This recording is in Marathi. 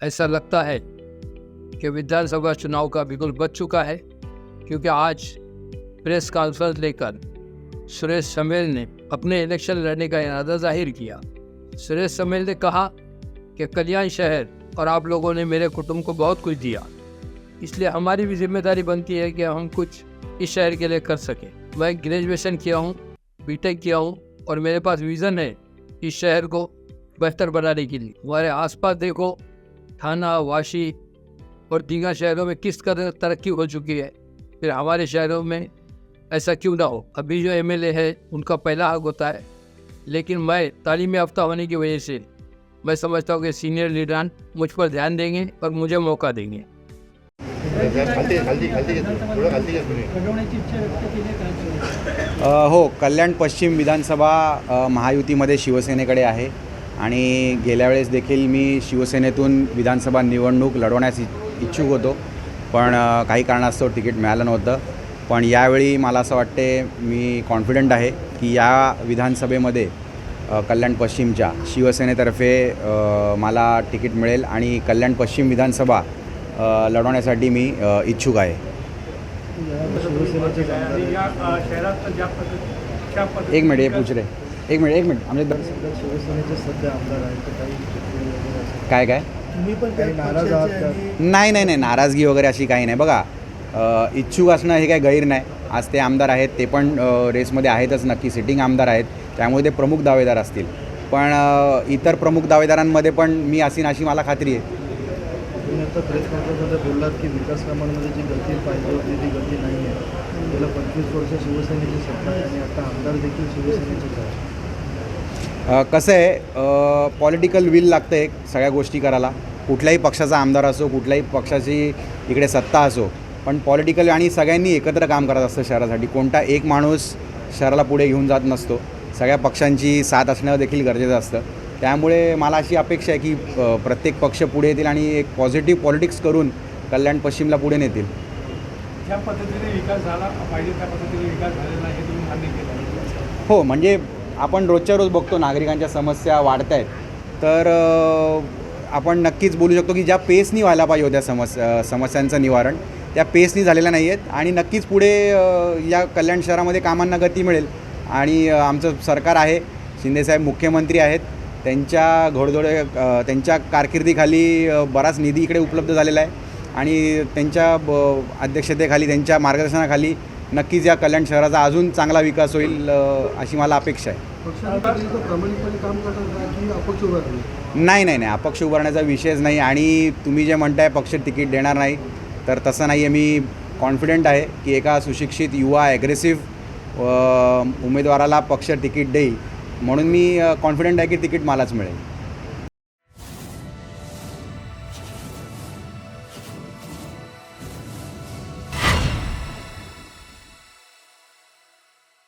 ऐसा लगता है कि विधानसभा चुनाव का बिल्कुल बच चुका है, क्योंकि आज प्रेस कॉन्फ्रेंस लेकर सुरेश समेल ने अपने इलेक्शन लड़ने का इरादा ज़ाहिर किया। सुरेश समेल ने कहा कि कल्याण शहर और आप लोगों ने मेरे कुटुंब को बहुत कुछ दिया, इसलिए हमारी भी ज़िम्मेदारी बनती है कि हम कुछ इस शहर के लिए कर सकें। मैं ग्रेजुएशन किया हूँ बीटेक किया हूँ और मेरे पास विज़न है इस शहर को बेहतर बनाने के लिए। हमारे आसपास देखो थाना वाशी और दीगा शहरों में किस कदर तरक्की हो चुकी है? फिर हमारे शहरों में ऐसा क्यों ना हो? अभी जो एमएलए है उनका पहला हक होता है। लेकिन मैं तालीम याफ्ता होने की वजह से मैं समझता हूँ कि सीनियर लीडरान मुझ पर ध्यान देंगे और मुझे मौका देंगे। हो कल्याण पश्चिम विधानसभा महायुतीमध्ये शिवसेनेकडे आहे. आणि गेल्या वेळेस देखील मी शिवसेनेतून विधानसभा निवडणूक लढवण्यास इ इच्छुक होतो. पण काही कारणास्तव तिकीट मिळालं नव्हतं. पण यावेळी मला असं वाटते मी कॉन्फिडंट आहे की या विधानसभेमध्ये कल्याण पश्चिमच्या शिवसेनेतर्फे मला तिकीट मिळेल आणि कल्याण पश्चिम विधानसभा लढवण्यासाठी मी इच्छुक आहे. एक मिनिट हे पूछ रे एक मिनिट एक मिनिट. आमचे द- शिवसेनेचे सध्या आमदार आहेत तर काही चिठ्ठी वगैरे असं. काय काय? तुम्ही पण काही नाराज आहात का? नाही नाही नाही. नाराजगी वगैरे अशी काही नाही. बघा अ, इच्छुक असणं हे काही गैर नाही. आज ते आमदार आहेत ते पण अ, रेसमध्ये आहेतच नक्की. सिटिंग आमदार आहेत. त्यामुळे ते प्रमुख दावेदार असतील. पण अ, इतर प्रमुख दावेदारांमध्ये पण मी असीन अशी मला खात्री आहे. तुम्ही आता प्रेस कॉन्फरन्समध्ये बोललात की विकास कामांमध्ये जी गती पाहिजे होती ती गती नाही आहे गेल्या पंचवीस वर्ष शिवसेनेची सत्ता आहे आणि आता आमदार देखील शिवसेनेचेच आहे कसं आहे पॉलिटिकल विल लागतं एक सगळ्या गोष्टी करायला. कुठल्याही पक्षाचा आमदार असो कुठल्याही पक्षाची इकडे सत्ता असो पण पॉलिटिकल आणि सगळ्यांनी एकत्र काम करत असतं शहरासाठी. कोणता एक माणूस शहराला पुढे घेऊन जात नसतो. सगळ्या पक्षांची साथ असणं देखील गरजेचं असतं. त्यामुळे मला अशी अपेक्षा आहे की प्रत्येक पक्ष पुढे येतील आणि एक पॉझिटिव्ह पॉलिटिक्स करून कल्याण पश्चिमला पुढे नेतील. ज्या पद्धतीने विकास झाला पाहिजे त्या पद्धतीने विकास झालेला हे तुम्ही मान्य केलं. आहे. हो म्हणजे आपण रोजच्या रोज बघतो नागरिकांच्या समस्या वाढत आहेत तर आपण नक्कीच बोलू शकतो की ज्या पेसनी व्हायला पाहिजे होत्या समस्या समस्यांचं निवारण त्या पेसनी झालेल्या नाही आहेत आणि नक्कीच पुढे या कल्याण शहरामध्ये कामांना गती मिळेल. आणि आमचं सरकार आहे शिंदेसाहेब मुख्यमंत्री आहेत. त्यांच्या घोडदोडे त्यांच्या कारकिर्दीखाली बराच निधी इकडे उपलब्ध झालेला आहे. आणि त्यांच्या ब अध्यक्षतेखाली त्यांच्या मार्गदर्शनाखाली नक्कीच या कल्याण शहराचा अजून चांगला विकास होईल अशी मला अपेक्षा आहे. नाही नाही नाही अपक्ष उभारण्याचा विषयच नाही आणि तुम्ही जे म्हणताय पक्ष तिकीट देणार नाही तर तसं नाही आहे मी कॉन्फिडंट आहे की एका सुशिक्षित युवा ॲग्रेसिव्ह उमेदवाराला पक्ष तिकीट देईल. म्हणून मी कॉन्फिडंट आहे की तिकीट मलाच मिळेल.